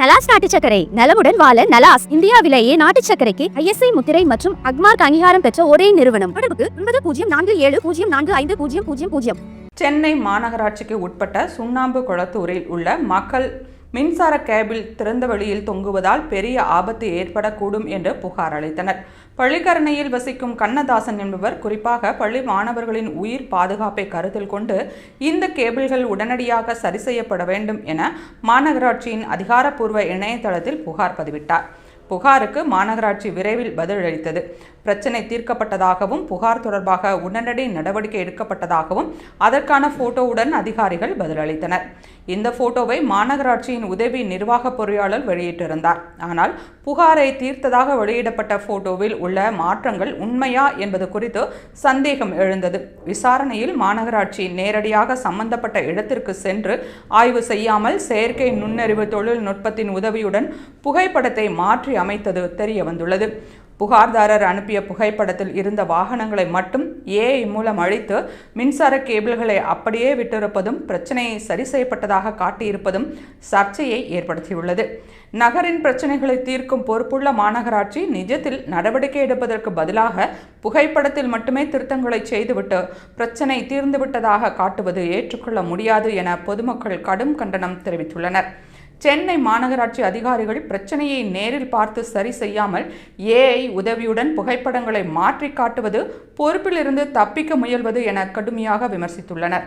நலாஸ் நாட்டு சக்கரை நலமுடன் வாழ நலாஸ் இந்தியாவிலேயே நாட்டு சக்கரைக்கு ஐஎஸ்ஐ முத்திரை மற்றும் அக்மார்க் அங்கீகாரம் பெற்ற ஒரே நிறுவனம். தொடர்புக்கு ஒன்பது பூஜ்ஜியம் நான்கு ஏழு பூஜ்ஜியம் நான்கு ஐந்து பூஜ்ஜியம் பூஜ்ஜியம் பூஜ்ஜியம் சென்னை மாநகராட்சிக்கு உட்பட்ட சுண்ணாம்பு குளத்தூரில் உள்ள மக்கள் மின்சார கேபிள் திறந்த வெளியில் தொங்குவதால் பெரிய ஆபத்து ஏற்படக்கூடும் என்று புகார் அளித்தனர். பள்ளிக்கரணையில் வசிக்கும் கண்ணதாசன் என்பவர் குறிப்பாக பள்ளி மாணவர்களின் உயிர் பாதுகாப்பை கருத்தில் கொண்டு இந்த கேபிள்கள் உடனடியாக சரி செய்யப்பட வேண்டும் என மாநகராட்சியின் அதிகாரப்பூர்வ இணையதளத்தில் புகார் பதிவிட்டார். புகாருக்கு மாநகராட்சி விரைவில் பதிலளித்தது. பிரச்சினை தீர்க்கப்பட்டதாகவும் புகார் தொடர்பாக உடனடி நடவடிக்கை எடுக்கப்பட்டதாகவும் அதற்கான போட்டோவுடன் அதிகாரிகள் பதிலளித்தனர். இந்த போட்டோவை மாநகராட்சியின் உதவி நிர்வாக பொறியாளர் வெளியிட்டிருந்தார். ஆனால் புகாரை தீர்த்ததாக வெளியிடப்பட்ட போட்டோவில் உள்ள மாற்றங்கள் உண்மையா என்பது குறித்து சந்தேகம் எழுந்தது. விசாரணையில் மாநகராட்சி நேரடியாக சம்பந்தப்பட்ட இடத்திற்கு சென்று ஆய்வு செய்யாமல் செயற்கை நுண்ணறிவு தொழில்நுட்பத்தின் உதவியுடன் புகைப்படத்தை மாற்றி அமைத்தது தெரிய வந்துள்ளது புகார்தாரர் அனுப்பிய புகைப்படத்தில் இருந்த வாகனங்களை மட்டும் ஏஐ மூலம் அழித்து மின்சார கேபிள்களை அப்படியே விட்டிருப்பதும் பிரச்சனையை சரி செய்யப்பட்டதாக காட்டியிருப்பதும் சர்ச்சையை ஏற்படுத்தியுள்ளது. நகரின் பிரச்சனைகளை தீர்க்கும் பொறுப்புள்ள மாநகராட்சி நிஜத்தில் நடவடிக்கை எடுப்பதற்கு பதிலாக புகைப்படத்தில் மட்டுமே திருத்தங்களை செய்துவிட்டு பிரச்சனை தீர்ந்துவிட்டதாக காட்டுவது ஏற்றுக்கொள்ள முடியாது என பொதுமக்கள் கடும் கண்டனம் தெரிவித்துள்ளனர். சென்னை மாநகராட்சி அதிகாரிகள் பிரச்சனையை நேரில் பார்த்து சரி செய்யாமல் ஏஐ உதவியுடன் புகைப்படங்களை மாற்றி காட்டுவது பொறுப்பிலிருந்து தப்பிக்க முயல்வது என கடுமையாக விமர்சித்துள்ளனர்.